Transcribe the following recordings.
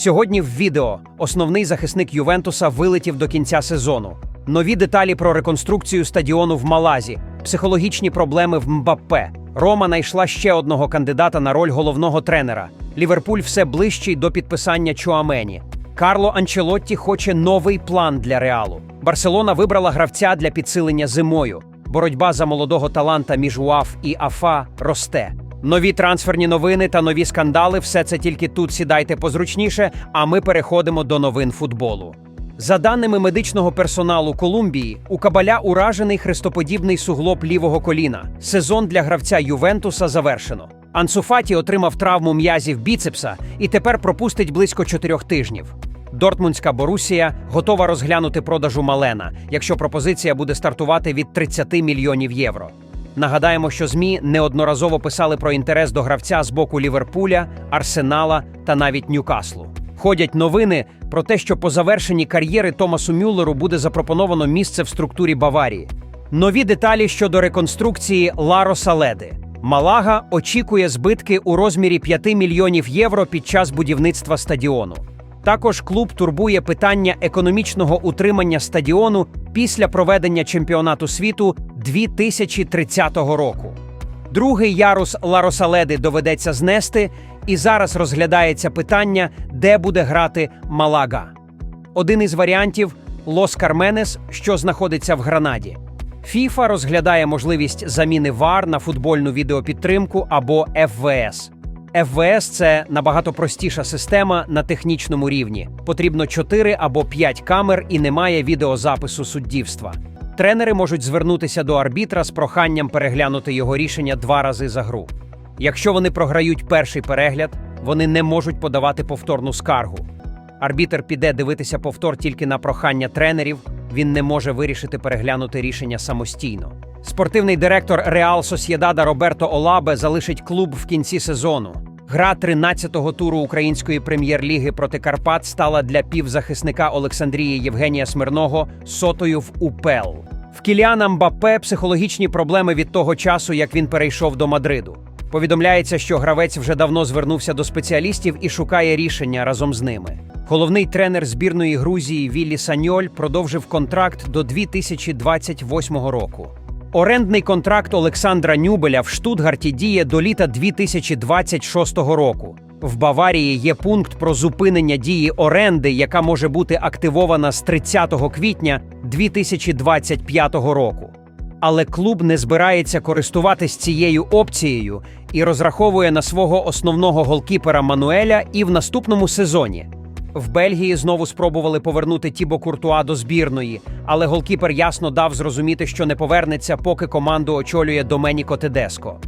Сьогодні в відео основний захисник Ювентуса вилетів до кінця сезону. Нові деталі про реконструкцію стадіону в Малазі, психологічні проблеми в Мбаппе. Рома знайшла ще одного кандидата на роль головного тренера. Ліверпуль все ближчий до підписання Чуамені. Карло Анчелотті хоче новий план для реалу. Барселона вибрала гравця для підсилення зимою. Боротьба за молодого таланта між УАФ і АФА росте. Нові трансферні новини та нові скандали все це тільки тут сідайте позручніше, а ми переходимо до новин футболу. За даними медичного персоналу Колумбії, у Кабаля уражений хрестоподібний суглоб лівого коліна. Сезон для гравця Ювентуса завершено. Ансуфаті отримав травму м'язів біцепса і тепер пропустить близько чотирьох тижнів. Дортмундська Борусія готова розглянути продажу Малена, якщо пропозиція буде стартувати від 30 мільйонів євро. Нагадаємо, що ЗМІ неодноразово писали про інтерес до гравця з боку Ліверпуля, Арсенала та навіть Ньюкаслу. Ходять новини про те, що по завершенні кар'єри Томасу Мюллеру буде запропоновано місце в структурі Баварії. Нові деталі щодо реконструкції Лароса Леди. Малага очікує збитки у розмірі 5 мільйонів євро під час будівництва стадіону. Також клуб турбує питання економічного утримання стадіону після проведення чемпіонату світу 2030 року. Другий ярус Ларосаледи доведеться знести, і зараз розглядається питання, де буде грати Малага. Один із варіантів Лос Карменес, що знаходиться в Гранаді. ФІФА розглядає можливість заміни ВАР на футбольну відеопідтримку або ФВС. ФВС це набагато простіша система на технічному рівні. Потрібно 4 або 5 камер і немає відеозапису суддівства. Тренери можуть звернутися до арбітра з проханням переглянути його рішення два рази за гру. Якщо вони програють перший перегляд, вони не можуть подавати повторну скаргу. Арбітер піде дивитися повтор тільки на прохання тренерів. Він не може вирішити переглянути рішення самостійно. Спортивний директор Реал Сосєдада Роберто Олабе залишить клуб в кінці сезону. Гра 13-го туру української прем'єр-ліги проти Карпат стала для півзахисника Олександрії Євгенія Смирного сотою в УПЛ. В Кіліана Мбаппе психологічні проблеми від того часу, як він перейшов до Мадриду. Повідомляється, що гравець вже давно звернувся до спеціалістів і шукає рішення разом з ними. Головний тренер збірної Грузії Віллі Саньоль продовжив контракт до 2028 року. Орендний контракт Олександра Нюбеля в Штутгарті діє до літа 2026 року. В Баварії є пункт про зупинення дії оренди, яка може бути активована з 30 квітня 2025 року. Але клуб не збирається користуватись цією опцією і розраховує на свого основного голкіпера Мануеля і в наступному сезоні. В Бельгії знову спробували повернути Тібо Куртуа до збірної, але голкіпер ясно дав зрозуміти, що не повернеться, поки команду очолює Доменіко Тедеско.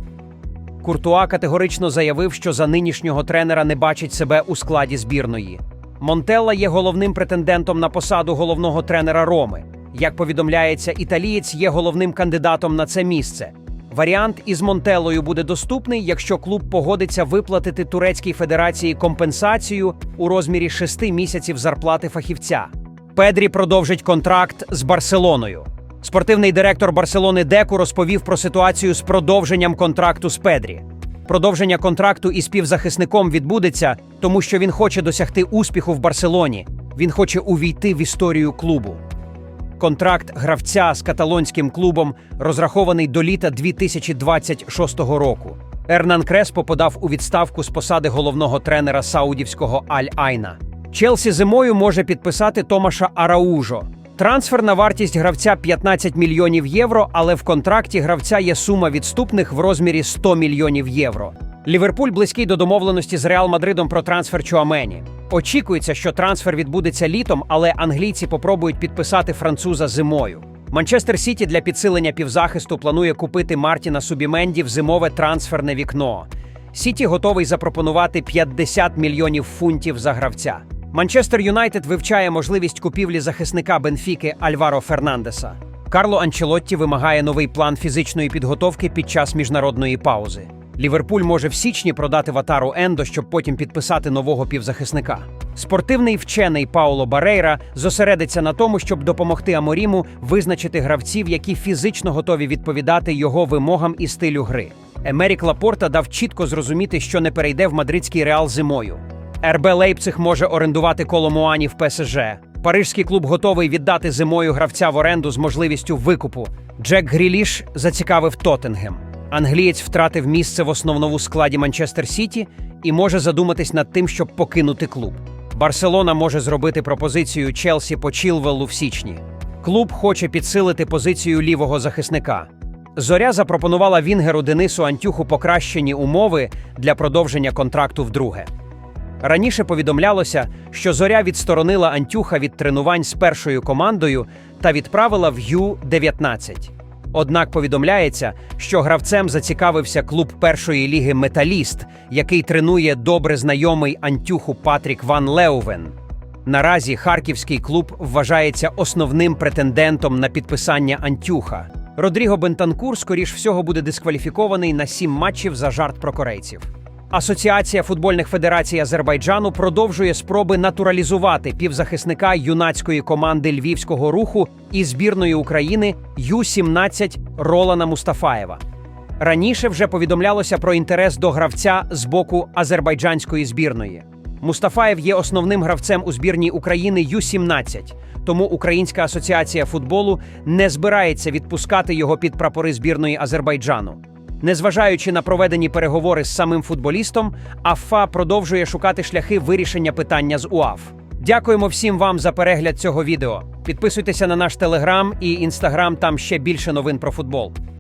Куртуа категорично заявив, що за нинішнього тренера не бачить себе у складі збірної. Монтелла є головним претендентом на посаду головного тренера Роми. Як повідомляється, італієць є головним кандидатом на це місце. Варіант із Монтеллою буде доступний, якщо клуб погодиться виплатити Турецькій федерації компенсацію у розмірі шести місяців зарплати фахівця. Педрі продовжить контракт з Барселоною. Спортивний директор Барселони Деку розповів про ситуацію з продовженням контракту з Педрі. Продовження контракту із півзахисником відбудеться, тому що він хоче досягти успіху в Барселоні. Він хоче увійти в історію клубу. Контракт гравця з каталонським клубом розрахований до літа 2026 року. Ернан Креспо подав у відставку з посади головного тренера саудівського Аль-Айна. Челсі зимою може підписати Томаша Араужо. Трансферна вартість гравця 15 мільйонів євро, але в контракті гравця є сума відступних в розмірі 100 мільйонів євро. Ліверпуль близький до домовленості з Реал Мадридом про трансфер Чуамені. Очікується, що трансфер відбудеться літом, але англійці попробують підписати француза зимою. Манчестер Сіті для підсилення півзахисту планує купити Мартіна Субіменді в зимове трансферне вікно. Сіті готовий запропонувати 50 мільйонів фунтів за гравця. Манчестер Юнайтед вивчає можливість купівлі захисника Бенфіки Альваро Фернандеса. Карло Анчелотті вимагає новий план фізичної підготовки під час міжнародної паузи. Ліверпуль може в січні продати ватару Ендо, щоб потім підписати нового півзахисника. Спортивний вчений Пауло Барейра зосередиться на тому, щоб допомогти Аморіму визначити гравців, які фізично готові відповідати його вимогам і стилю гри. Емерік Лапорта дав чітко зрозуміти, що не перейде в мадридський реал зимою. РБ Лейпциг може орендувати Коломуані в ПСЖ. Парижський клуб готовий віддати зимою гравця в оренду з можливістю викупу. Джек Гріліш зацікавив Тоттенгем. Англієць втратив місце в основному складі Манчестер Сіті і може задуматись над тим, щоб покинути клуб. Барселона може зробити пропозицію Челсі по Чілвеллу в січні. Клуб хоче підсилити позицію лівого захисника. Зоря запропонувала Вінгеру Денису Антюху покращені умови для продовження контракту вдруге. Раніше повідомлялося, що зоря відсторонила Антюха від тренувань з першою командою та відправила в Ю-19. Однак повідомляється, що гравцем зацікавився клуб першої ліги Металіст, який тренує добре знайомий Антюху Патрік Ван Леувен. Наразі харківський клуб вважається основним претендентом на підписання Антюха. Родріго Бентанкур, скоріш всього, буде дискваліфікований на сім матчів за жарт про корейців. Асоціація футбольних федерацій Азербайджану продовжує спроби натуралізувати півзахисника юнацької команди львівського руху і збірної України Ю-17 Ролана Мустафаєва. Раніше вже повідомлялося про інтерес до гравця з боку азербайджанської збірної. Мустафаєв є основним гравцем у збірній України Ю-17, тому Українська асоціація футболу не збирається відпускати його під прапори збірної Азербайджану. Незважаючи на проведені переговори з самим футболістом, АФА продовжує шукати шляхи вирішення питання з УАФ. Дякуємо всім вам за перегляд цього відео. Підписуйтеся на наш телеграм і інстаграм, там ще більше новин про футбол.